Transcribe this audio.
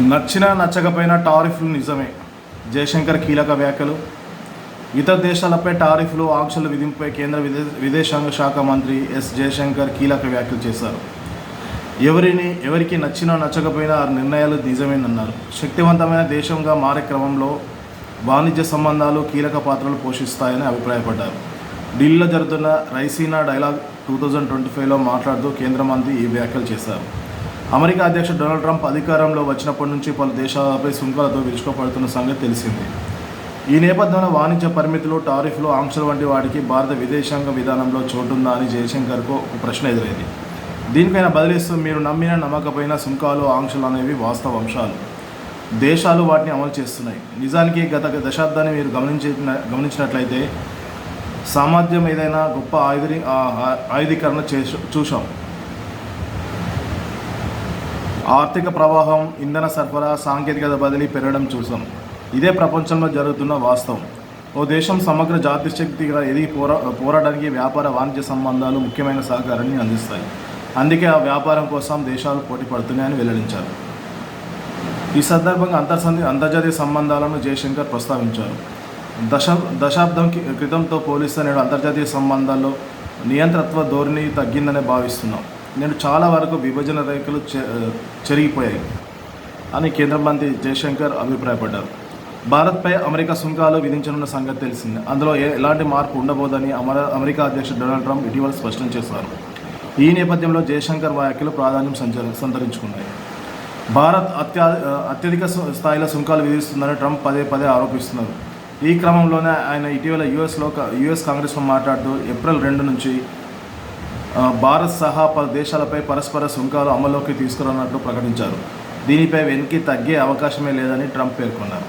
నచ్చినా నచ్చకపోయినా టారిఫ్లు నిజమే. జయశంకర్ కీలక వ్యాఖ్యలు. ఇతర దేశాలపై టారిఫ్లు ఆంక్షలు విధింపై కేంద్ర విదే విదేశాంగ శాఖ మంత్రి ఎస్ జయశంకర్ కీలక వ్యాఖ్యలు చేశారు. ఎవరిని ఎవరికి నచ్చినా నచ్చకపోయినా ఆ నిర్ణయాలు నిజమేనన్నారు. శక్తివంతమైన దేశంగా మారే క్రమంలో వాణిజ్య సంబంధాలు కీలక పాత్రలు పోషిస్తాయని అభిప్రాయపడ్డారు. ఢిల్లీలో జరుగుతున్న Raisina dialogue two thousand twenty ఫైవ్లో మాట్లాడుతూ కేంద్ర మంత్రి ఈ వ్యాఖ్యలు చేశారు. అమెరికా అధ్యక్షుడు డొనాల్డ్ ట్రంప్ అధికారంలో వచ్చినప్పటి నుంచి పలు దేశాలపై సుంకాలతో విరుచుకుపడుతున్న సంగతి తెలిసిందే. ఈ నేపథ్యంలో వాణిజ్య పరిమితులు టారిఫ్లు ఆంక్షలు వంటి వాటికి భారత విదేశాంగ విధానంలో చోటుందా అని జయశంకర్కు ఒక ప్రశ్న ఎదురైంది. దీనిపైన బదిలిస్తూ మీరు నమ్మిన నమ్మకపోయిన సుంకాలు ఆంక్షలు అనేవి వాస్తవ అంశాలు. దేశాలు వాటిని అమలు చేస్తున్నాయి. నిజానికి గత దశాబ్దాన్ని మీరు గమనించి గమనించినట్లయితే సామర్థ్యం ఏదైనా గొప్ప ఆయుధి ఆయుధీకరణ చేసు చూసాం ఆర్థిక ప్రవాహం ఇంధన సరఫరా సాంకేతికత బదిలీ పెరగడం చూసాం. ఇదే ప్రపంచంలో జరుగుతున్న వాస్తవం. ఓ దేశం సమగ్ర జాతి శక్తిగా ఎదిగి పోరా పోరాటానికి వ్యాపార వాణిజ్య సంబంధాలు ముఖ్యమైన సహకారాన్ని అందిస్తాయి. అందుకే ఆ వ్యాపారం కోసం దేశాలు పోటీ పడుతున్నాయని వెల్లడించారు. ఈ సందర్భంగా అంతర్సంధి అంతర్జాతీయ సంబంధాలను జయశంకర్ ప్రస్తావించారు. దశ దశాబ్దం క్రితంతో పోలిస్తే నేడు అంతర్జాతీయ సంబంధాల్లో నియంత్రత్వ ధోరణి తగ్గిందనే భావిస్తున్నాం. నేను చాలా వరకు విభజన రేఖలు చె చెరిగిపోయాయి అని కేంద్ర మంత్రి జయశంకర్ అభిప్రాయపడ్డారు. భారత్పై అమెరికా సుంకాలు విధించనున్న సంగతి తెలిసింది. అందులో ఏ- ఎలాంటి మార్పు ఉండబోదని అమర అమెరికా అధ్యక్షుడు డొనాల్డ్ ట్రంప్ ఇటీవల స్పష్టం చేశారు. ఈ నేపథ్యంలో జయశంకర్ వ్యాఖ్యలు ప్రాధాన్యం సంచ సంతరించుకున్నాయి. భారత్ అత్యా అత్యధిక సు- స్థాయిలో సుంకాలు విధిస్తుందని ట్రంప్ పదే పదే ఆరోపిస్తున్నారు. ఈ క్రమంలోనే ఆయన ఇటీవల యుఎస్లో యుఎస్ కాంగ్రెస్లో మాట్లాడుతూ ఏప్రిల్ రెండు నుంచి భారత్ సహా పలు దేశాలపై పరస్పర సుంకాలు అమల్లోకి తీసుకురానున్నట్లు ప్రకటించారు. దీనిపై వెనక్కి తగ్గే అవకాశమే లేదని ట్రంప్ పేర్కొన్నారు.